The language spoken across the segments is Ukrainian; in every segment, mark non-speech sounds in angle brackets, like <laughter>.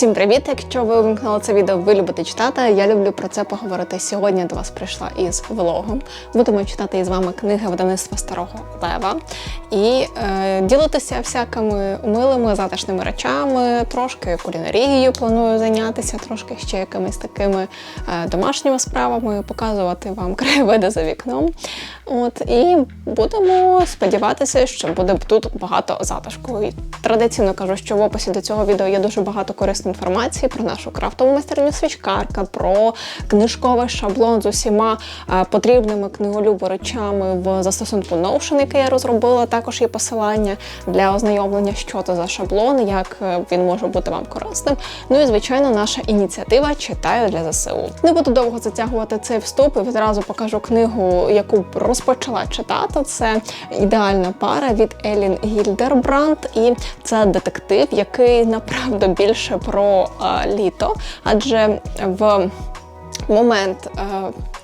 Усім привіт! Якщо ви вимкнули це відео, ви любите читати. Я люблю про це поговорити. Сьогодні до вас прийшла із влогом. Будемо читати із вами книги видавництва Старого Лева і е, ділитися всякими милими, затишними речами, трошки кулінарією планую зайнятися, трошки ще якимись такими е, домашніми справами, показувати вам <laughs> краєвиди за вікном. От і будемо сподіватися, що буде тут багато затишку. І традиційно кажу, що в описі до цього відео є дуже багато корисної інформації про нашу крафтову майстерню свічкарка, про книжковий шаблон з усіма е, потрібними книголюбу речами в застосунку Notion, який я розробила. Також є посилання для ознайомлення, що це за шаблон, як е, він може бути вам корисним. Ну і звичайно, наша ініціатива читаю для ЗСУ. Не буду довго затягувати цей вступ і відразу покажу книгу, яку розпочала читати. Це ідеальна пара від Елін Гільдербранд, і це детектив, який направду більше про е, літо, адже в момент е,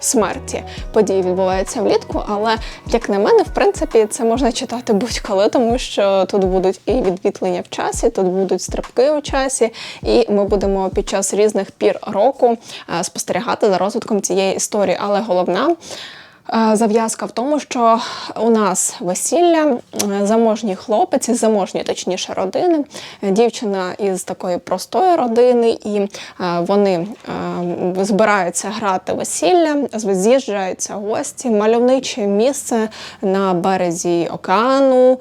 смерті події відбуваються влітку, але як на мене, в принципі, це можна читати будь-коли, тому що тут будуть і відвітлення в часі, тут будуть стрибки у часі, і ми будемо під час різних пір року е, спостерігати за розвитком цієї історії. Але головна. Е, Зав'язка в тому, що у нас весілля, е, заможній хлопець із заможньої, точніше, родини, е, дівчина із такої простої родини, і вони збираються грати весілля, з'їжджаються гості, мальовниче місце на березі океану,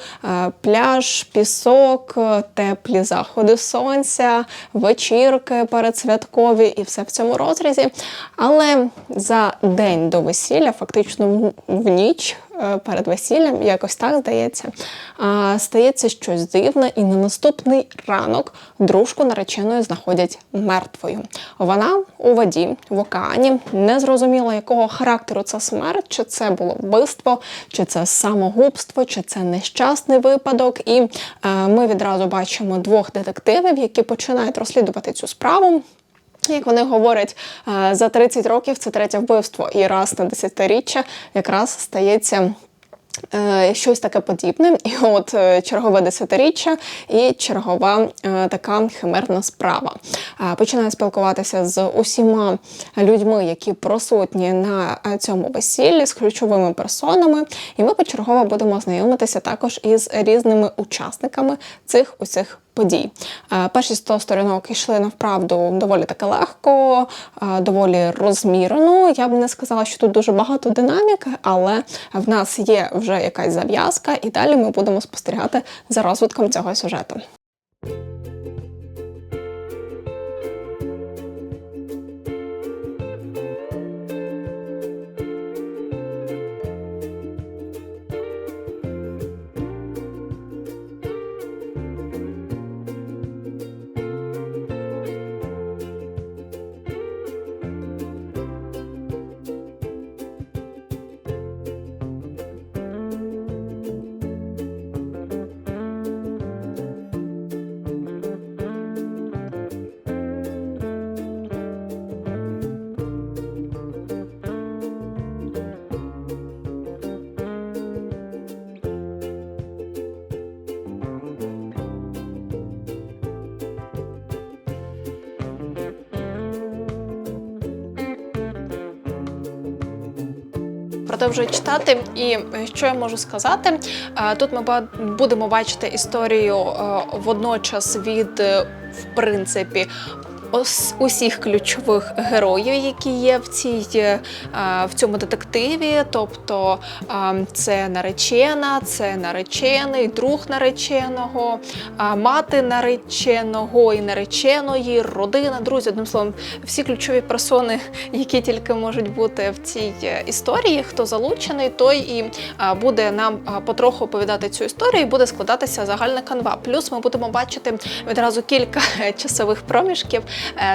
пляж, пісок, теплі заходи сонця, вечірки передсвяткові і все в цьому розрізі. Але за день до весілля, фактично в- в ніч е, перед весіллям, якось так здається, стається щось дивне, і на наступний ранок дружку нареченої знаходять мертвою. Вона у воді в океані, не зрозуміло, якого характеру це смерть, чи це було вбивство, чи це самогубство, чи це нещасний випадок. І е, ми відразу бачимо двох детективів, які починають розслідувати цю справу. Як вони говорять, е, за 30 років це третє вбивство, і раз на десятиріччя якраз стається. е, Щось таке подібне, і от е, чергове десятиріччя і чергова така химерна справа. Починаю спілкуватися з усіма людьми, які присутні на цьому весіллі, з ключовими персонами, і ми почергово будемо знайомитися також із різними учасниками цих усіх подій. Е, Перші 100 сторінок йшли навправду доволі таки легко, е, доволі розмірено. Я б не сказала, що тут дуже багато динаміки, але в нас є вже якась зав'язка, і далі ми будемо спостерігати за розвитком цього сюжету. Продовжую читати, і е, що я можу сказати? Е, Тут ми будемо бачити історію е, водночас від, в принципі, усіх ключових героїв, які є в цій е, в цьому детективі. Тобто це наречена, це наречений, друг нареченого, мати нареченого і нареченої, родина, друзі. Одним словом, всі ключові персони, які тільки можуть бути в цій е, історії. Хто залучений, той і буде нам потроху оповідати цю історію, і буде складатися загальна канва. Плюс ми будемо бачити відразу кілька е, часових проміжків,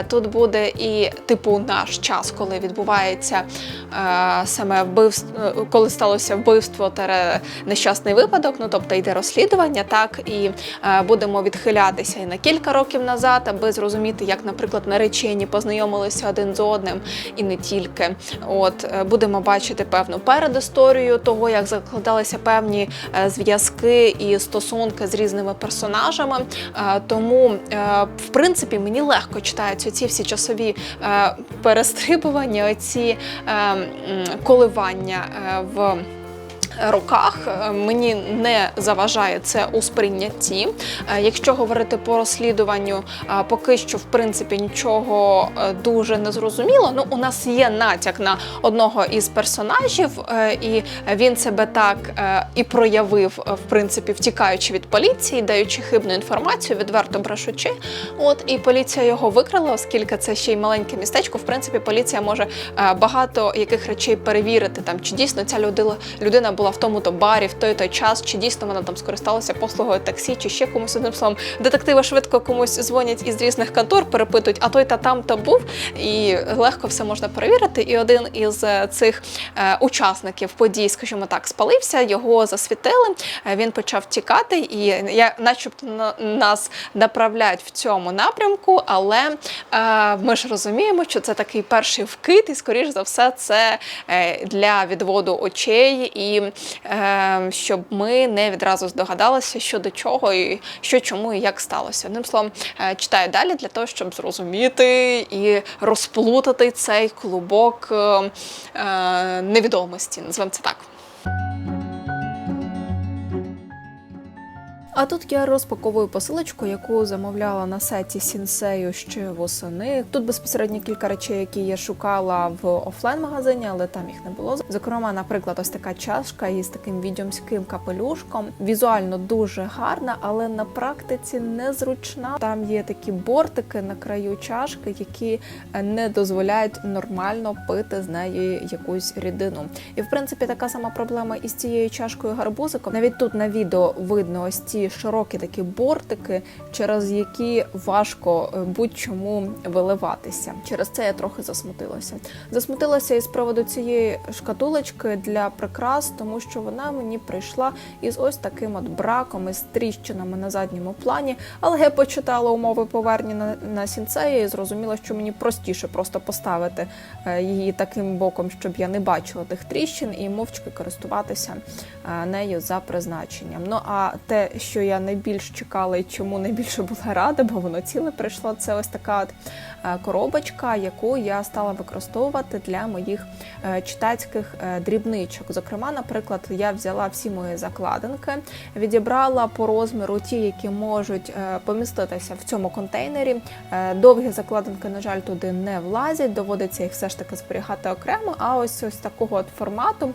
Тут буде і типу наш час, коли відбувається е, саме вбивство, коли сталося вбивство та нещасний випадок. Ну тобто йде розслідування, так і е, будемо відхилятися і на кілька років назад, аби зрозуміти, як, наприклад, наречені познайомилися один з одним і не тільки. От е, будемо бачити певну передісторію того, як закладалися певні е, зв'язки і стосунки з різними персонажами. Е, Тому, е, в принципі, мені легко читаються ці всі часові е, перестрибування, ці е, коливання е, в роках е, мені не заважає це у сприйнятті. Е, Якщо говорити по розслідуванню, е, поки що в принципі нічого дуже не зрозуміло. Ну, у нас є натяк на одного із персонажів, і він себе так і проявив, в принципі, втікаючи від поліції, даючи хибну інформацію, відверто брешучи. От і поліція його викрала, оскільки це ще й маленьке містечко. В принципі, поліція може багато яких речей перевірити, там чи дійсно ця людина людина була в тому-то барі в той той час, чи дійсно вона там скористалася послугою таксі, чи ще комусь одним словом. Детективи швидко комусь дзвонять із різних контор, перепитують, а той та там то був, і легко все можна перевірити. І один із е, цих е, учасників подій, скажімо так, спалився, його засвітили. е, Він почав тікати, і я, начебто, на- нас направляють в цьому напрямку, але ми ж розуміємо, що це такий перший вкид, і скоріш за все, це для відводу очей, і щоб ми не відразу здогадалися, що до чого, і що чому і як сталося. Одним словом, е, читаю далі для того, щоб зрозуміти і розплутати цей клубок е, е, невідомості. Назвемо це так. А тут я розпаковую посилочку, яку замовляла на сайті Сінсею ще восени. Тут безпосередньо кілька речей, які я шукала в офлайн-магазині, але там їх не було. Зокрема, наприклад, ось така чашка із таким відьомським капелюшком. Візуально дуже гарна, але на практиці незручна. Там є такі бортики на краю чашки, які е, не дозволяють нормально пити з неї якусь рідину. І в принципі така сама проблема із цією чашкою гарбузиком. Навіть тут на відео видно ось ці широкі такі бортики, через які важко е, будь-чому виливатися. Через це я трохи засмутилася. Засмутилася із приводу цієї шкатулочки для прикрас, тому що вона мені прийшла із ось таким от браком, із тріщинами на задньому плані. Але я почитала умови повернення на, сінцеї і зрозуміла, що мені простіше просто поставити е, її таким боком, щоб я не бачила тих тріщин і мовчки користуватися е, нею за призначенням. Ну а те, що я найбільш чекала і чому найбільше була рада, бо воно ціле прийшло, це ось така от е, коробочка, яку я стала використовувати для моїх е, читацьких е, дрібничок. Зокрема, наприклад, я взяла всі мої закладинки, відібрала по розміру ті, які можуть поміститися в цьому контейнері. Довгі закладинки, на жаль, туди не влазять, доводиться їх все ж таки зберігати окремо. А ось ось такого от формату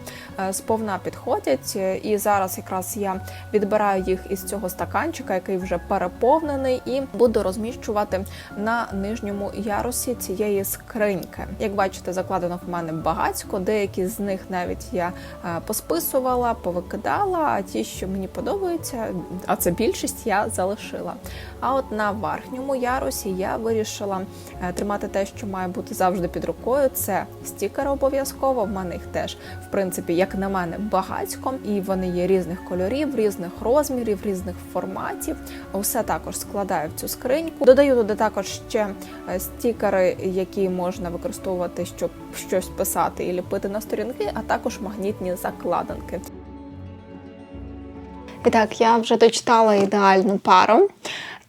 сповна підходять. І зараз якраз я відбираю їх із цього стаканчика, який вже переповнений, і буду розміщувати на нижньому ярусі цієї скриньки. Як бачите, закладинок в мене багатько. Деякі з них навіть я е, посписувала, повикидала. А ті, що мені подобаються, а це більшість, я залишила. А от на верхньому ярусі я вирішила е, тримати те, що має бути завжди під рукою. Це стікери обов'язково. В мене їх теж, в принципі, як на мене, багатько, і вони є різних кольорів, різних розмірів, різних форматів. Усе також складаю в цю скриньку. Додаю туди також ще е, стікери, які можна використовувати, щоб щось писати і ліпити на сторінки, а також магнітні закладинки. І так, я вже дочитала ідеальну пару.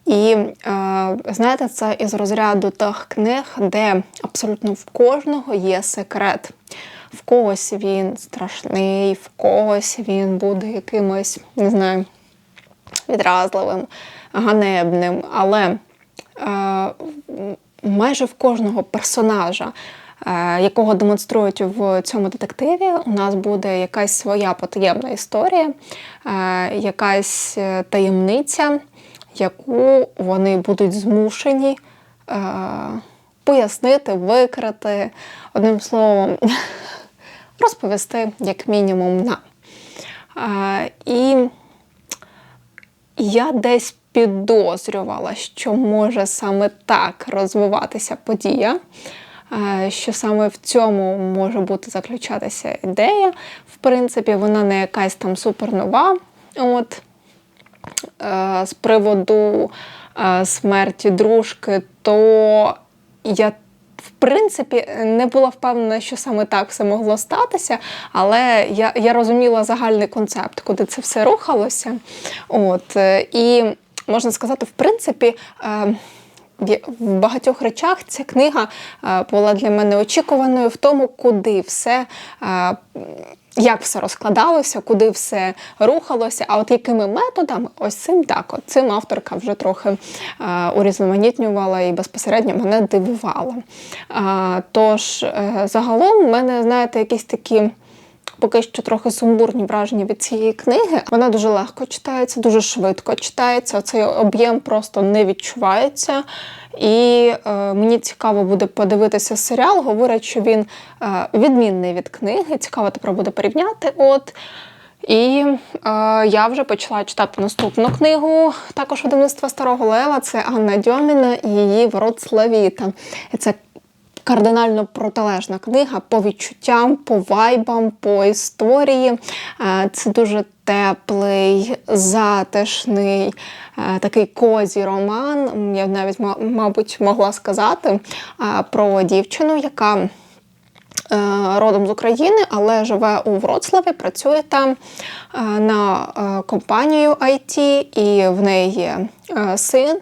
І е, знаєте, це із розряду тих книг, де абсолютно в кожного є секрет. В когось він страшний, в когось він буде якимось, не знаю, відразливим, ганебним. Але е, майже в кожного персонажа, е, якого демонструють в цьому детективі, у нас буде якась своя потаємна історія, е, якась е, таємниця, яку вони будуть змушені пояснити, викрити, одним словом, <laughs> розповісти як мінімум нам. І я десь підозрювала, що може саме так розвиватися подія, е, що саме в цьому може бути заключатися ідея. В принципі, вона не якась там супернова. От, е, з приводу е, смерті дружки, то я. Принципі, не була впевнена, що саме так все могло статися, але я я розуміла загальний концепт, куди це все рухалося. От, е, І можна сказати, в принципі, е, в в багатьох речах ця книга е, була для мене очікуваною в тому, куди все. Як все розкладалося, куди все рухалося, а от якими методами, ось цим так, от. Цим авторка вже трохи е, урізноманітнювала і безпосередньо мене дивувала. Е, тож, е, загалом, в мене, знаєте, якісь такі поки що трохи сумбурні враження від цієї книги. Вона дуже легко читається, дуже швидко читається. Цей об'єм просто не відчувається. І е, мені цікаво буде подивитися серіал. Говорять, що він е, відмінний від книги. Цікаво тепер буде порівняти. От. І е, я вже почала читати наступну книгу, також видавництва Старого Лева. Це Анна Дьоміна і її Вроцлавіта. І це кардинально протилежна книга по відчуттям, по вайбам, по історії. Е, Це дуже теплий, затишний, е, такий козій роман. Я навіть, мабуть, могла сказати е, про дівчину, яка родом з України, але живе у Вроцлаві, працює там на компанію IT, і в неї є син.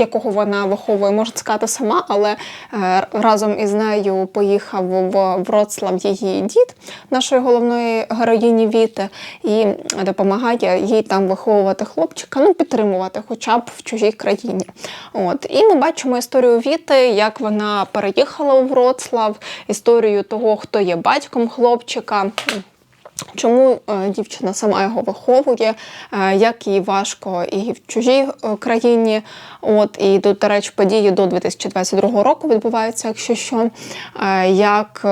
Якого вона виховує, можна сказати, сама, але е, разом із нею поїхав в Вроцлав її дід нашої головної героїні Віти і допомагає їй там виховувати хлопчика, ну підтримувати, хоча б в чужій країні. От і ми бачимо історію Віти, як вона переїхала у Вроцлав, історію того, хто є батьком хлопчика. Чому е, дівчина сама його виховує, е, як їй важко і в чужій е, країні. От і до, до речі, події до 2022 року відбуваються, якщо що, як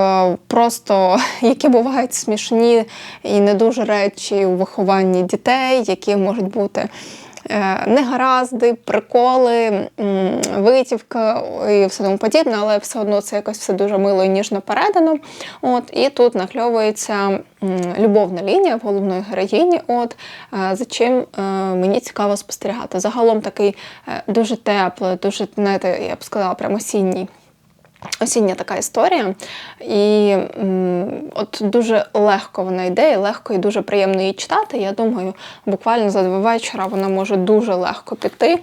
просто <laughs> які бувають смішні і не дуже речі у вихованні дітей, які можуть бути. Е, Негаразди, приколи, витівка і все тому подібне, але все одно це якось все дуже мило і ніжно передано. От, і тут накльовується любовна лінія в головної героїні, от, е, за чим е, мені цікаво спостерігати. Загалом такий дуже теплий, дуже, знаєте, я б сказала, прям осінній. Осіння така історія, і от дуже легко вона йде, і легко і дуже приємно її читати. Я думаю, буквально за два вечора вона може дуже легко піти.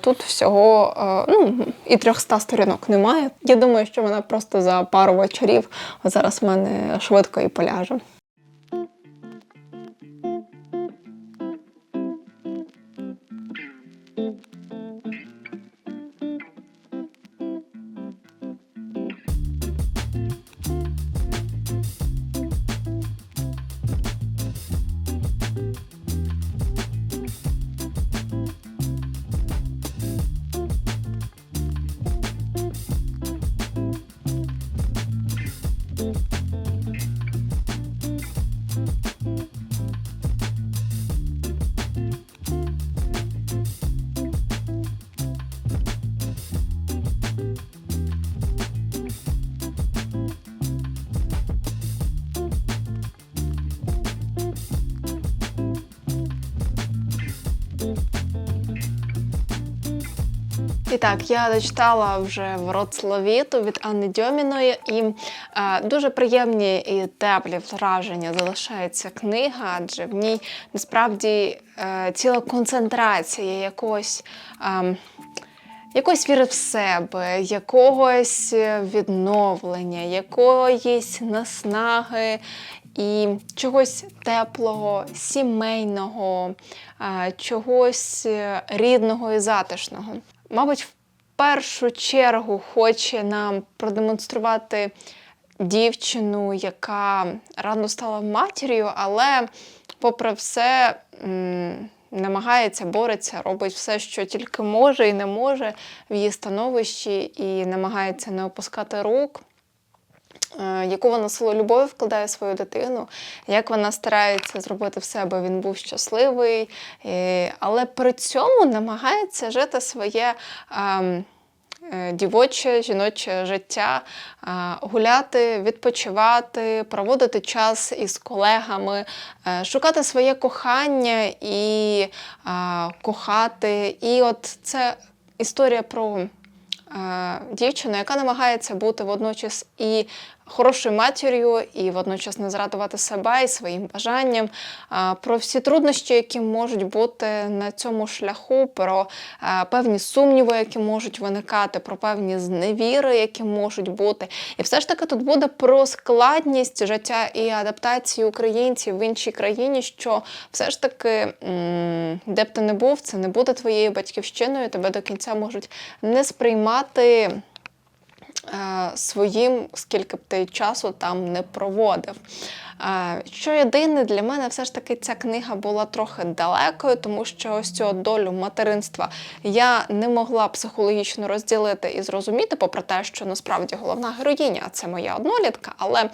Тут всього е, ну, і 300 сторінок немає. Я думаю, що вона просто за пару вечорів зараз в мене швидко і поляже. І так, я дочитала вже Вроцлавіту від Анни Дьоміної, і е, дуже приємні і теплі враження залишається книга, адже в ній насправді е, ціла концентрація якогось. Е, Якоїсь віри в себе, якогось відновлення, якоїсь наснаги і чогось теплого, сімейного, е, чогось рідного і затишного. Мабуть, в першу чергу хоче нам продемонструвати дівчину, яка рано стала матір'ю, але, попри все, намагається, бореться, робить все, що тільки може і не може в її становищі, і намагається не опускати рук. Е, е, яку вона силу любові вкладає в свою дитину, як вона старається зробити все, аби він був щасливий, е, але при цьому намагається жити своє. ем, е, Дівоче, жіноче життя, гуляти, відпочивати, проводити час із колегами, е, шукати своє кохання і кохати. І от це історія про е, дівчину, яка намагається бути водночас і хорошою матір'ю, і водночас не зрадувати себе і своїм бажанням, про всі труднощі, які можуть бути на цьому шляху, про е, певні сумніви, які можуть виникати, про певні зневіри, які можуть бути. І все ж таки тут буде про складність життя і адаптації українців в іншій країні, що все ж таки, де б ти не був, це не буде твоєю батьківщиною, тебе до кінця можуть не сприймати своїм, скільки б ти часу там не проводив. Що єдине, для мене все ж таки ця книга була трохи далекою, тому що ось цю долю материнства я не могла психологічно розділити і зрозуміти, попри те, що насправді головна героїня це моя однолітка. Але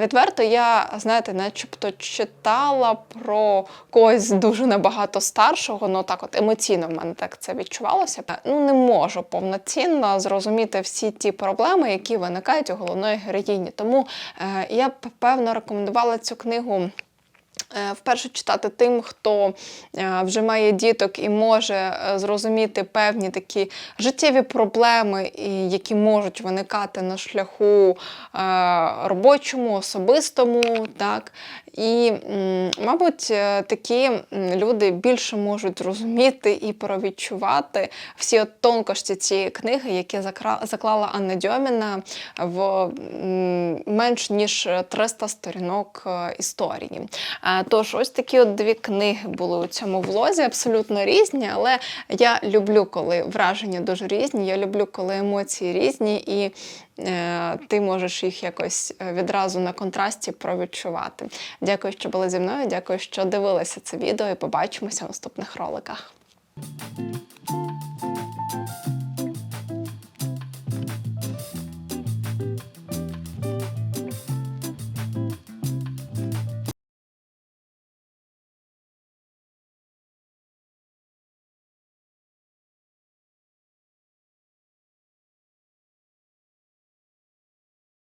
відверто я, знаєте, начебто читала про когось дуже набагато старшого, ну так от емоційно в мене так це відчувалося. Е, Ну не можу повноцінно зрозуміти всі ті проблеми, які виникають у головної героїні. Тому е, я б певно рекомендувала цю книгу. Е, Вперше читати тим, хто е, вже має діток і може е, зрозуміти певні такі життєві проблеми, які можуть виникати на шляху робочому, особистому, так. І, мабуть, такі люди більше можуть зрозуміти і провідчувати всі от тонкощі цієї книги, які заклала Анна Дьоміна в менш ніж 300 сторінок історії. Тож, ось такі от дві книги були у цьому влозі, абсолютно різні, але я люблю, коли враження дуже різні, я люблю, коли емоції різні, і е, ти можеш їх якось е, відразу на контрасті провідчувати. Дякую, що були зі мною. Дякую, що дивилися це відео і побачимося в наступних роликах.